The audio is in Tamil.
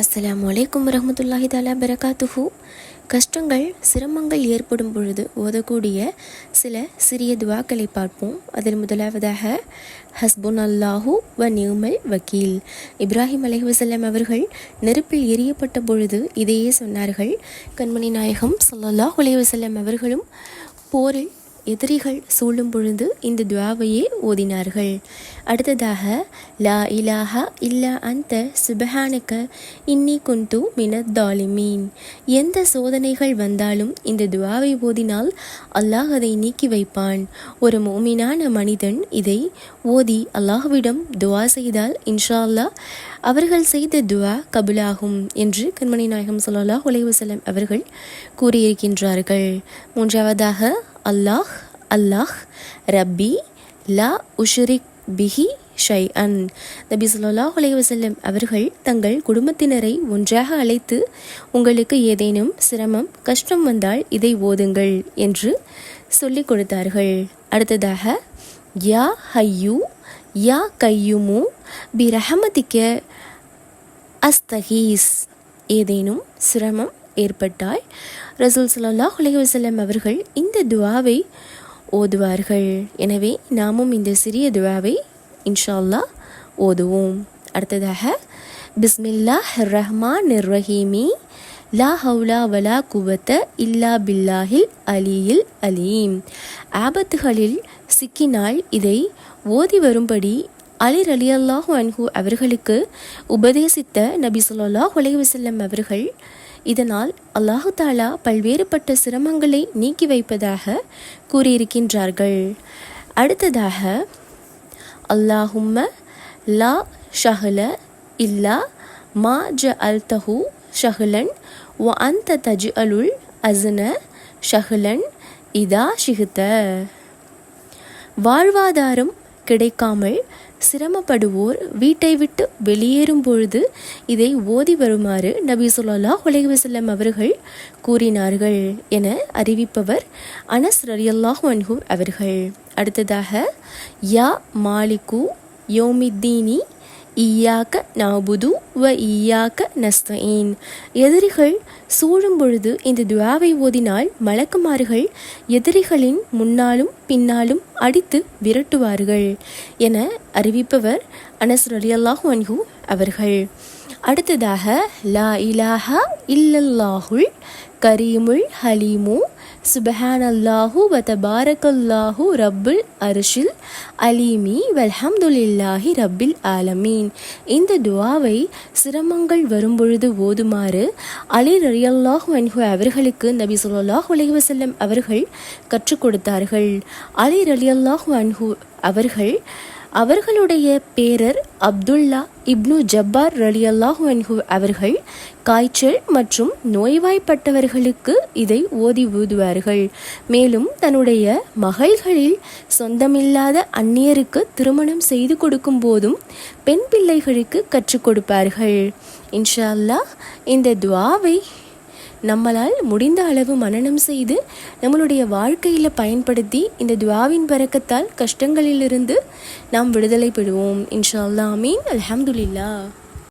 அஸ்லாம் அலைக்கும் வரஹ்மத்துல்லாஹி தாலா பரகாத்துஹு கஷ்டங்கள் சிரமங்கள் ஏற்படும் பொழுது ஓதக்கூடிய சில சிறிய துவாக்களை பார்ப்போம். அதில் முதலாவதாக ஹஸ்புன் அல்லாஹு வ நியூமல் வக்கீல். இப்ராஹிம் அலைஹி அவர்கள் நெருப்பில் எரியப்பட்ட பொழுது இதையே சொன்னார்கள். கண்மணி நாயகம் ஸல்லல்லாஹு அலைஹி அவர்களும் போரில் எதிரிகள் சூழும் பொழுது இந்த துவாவையே ஓதினார்கள். அடுத்ததாக லா இலாஹா இல்லா அந்த சுபஹானக்க இன்னி குந்து மினத் தாலிமீன். எந்த சோதனைகள் வந்தாலும் இந்த துவாவை ஓதினால் அல்லாஹ் அதை நீக்கி வைப்பான். ஒரு மோமினான மனிதன் இதை ஓதி அல்லாஹ்விடம் துவா செய்தால் இன்ஷா அல்லாஹ் அவர்கள் செய்த துவா கபுலாகும் என்று கண்மணி நாயகம் சொல்லலா அலைஹி அவர்கள் கூறியிருக்கின்றார்கள். மூன்றாவதாக அல்லாஹ் அல்லாஹ் ரப்பி லா உஷுரிக் பிஹி ஷை அன் நபி சொல்லா அலைஹி அவர்கள் தங்கள் குடும்பத்தினரை ஒன்றாக அழைத்து உங்களுக்கு ஏதேனும் சிரமம் கஷ்டம் வந்தால் இதை ஓதுங்கள் என்று சொல்லிக் கொடுத்தார்கள். அடுத்ததாக யா ஹையூ யா கையுமு பி ரஹமதிக்க அஸ்தகீஸ். ஏதேனும் சிரமம் ஏற்பட்டால் ரசூல் சல்லா அலைஹி அவர்கள் இந்த துவாவை ஓதுவார்கள். எனவே நாமும் இந்த சிறிய துவாவை இன்ஷால்லா ஓதுவோம். அடுத்ததாக பிஸ்மில்லா ரஹ்மான் ரஹீமி லா ஹவுலா வலா குவத்த இல்லா பில்லாஹில் அலியில் அலீம். ஆபத்துகளில் சிக்கினால் இதை ஓதி வரும்படி அலி ரலியல்லாஹு அன்ஹு அவர்களுக்கு உபதேசித்த நபி ஸல்லல்லாஹு அலைஹி அவர்கள் இதனால் அல்லாஹு தாலா பல்வேறுபட்ட சிரமங்களை நீக்கி வைப்பதாக கூறியிருக்கின்றார்கள். அடுத்ததாக அல்லாஹும்ம லா ஷஹல இல்லா மா ஜ அல்தஹு ஷஹலன் ஒ அந்த தஜ் அலுல் அஸ்ன ஷஹலன் இதா ஷிஹித்த வாழ்வாதாரம் கிடைக்காமல் சிரமப்படுவோர் வீட்டை விட்டு வெளியேறும் பொழுது இதை ஓதி வருமாறு நபி சொல்லா அலைஹி அவர்கள் கூறினார்கள் என அறிவிப்பவர் அனஸ் ரலியல்லாஹ் அன்ஹு அவர்கள். அடுத்ததாக யா மாலிகு யோமித்தீனி ஈயாக்க நாபுது வ ஈயாக்க நஸ்தீன் எதிரிகள் சூழும் பொழுது இந்த துவாவை ஓதினால் மலக்குமார்கள் எதிரிகளின் முன்னாலும் பின்னாலும் அடித்து விரட்டுவார்கள் என அறிவிப்பவர் அனஸ் ரலியல்லாஹு அன்ஹு அவர்கள். அடுத்ததாக லா இலாஹா இல்லல்லாஹுல் கரீமுல் ஹலீமு சுபஹானல்லாஹு வ தபாரக்கல்லாஹு ரப்புல் அரிஷில் அலீமி வல்ஹம்துலில்லாஹி ரப்பில் ஆலமீன் இந்த துவாவை சிரமங்கள் வரும்பொழுது ஓதுமாறு அலி ரலியல்லாஹு அன்ஹு அவர்களுக்கு நபி ஸல்லல்லாஹு அலைஹி அவர்கள் கற்றுக் கொடுத்தார்கள். அலி ரலியல்லாஹு அன்ஹு அவர்கள் அவர்களுடைய பேரர் அப்துல்லா இப்னு ஜப்பார் ரலி அல்லாஹு அவர்கள் காய்ச்சல் மற்றும் நோய்வாய்ப்பட்டவர்களுக்கு இதை ஓதி ஊதுவார்கள். மேலும் தன்னுடைய மகள்களில் சொந்தமில்லாத அந்நியருக்கு திருமணம் செய்து கொடுக்கும் போதும் பெண் பிள்ளைகளுக்கு கற்றுக் கொடுப்பார்கள். இன்ஷா அல்லாஹ் இந்த துவாவை நம்மளால் முடிந்த அளவு மனனம் செய்து நம்மளுடைய வாழ்க்கையில் பயன்படுத்தி இந்த துவாவின் பறக்கத்தால் கஷ்டங்களிலிருந்து நாம் விடுதலை பெறுவோம். இன்ஷா அல்லா அமீன் அல்ஹம்துலில்லா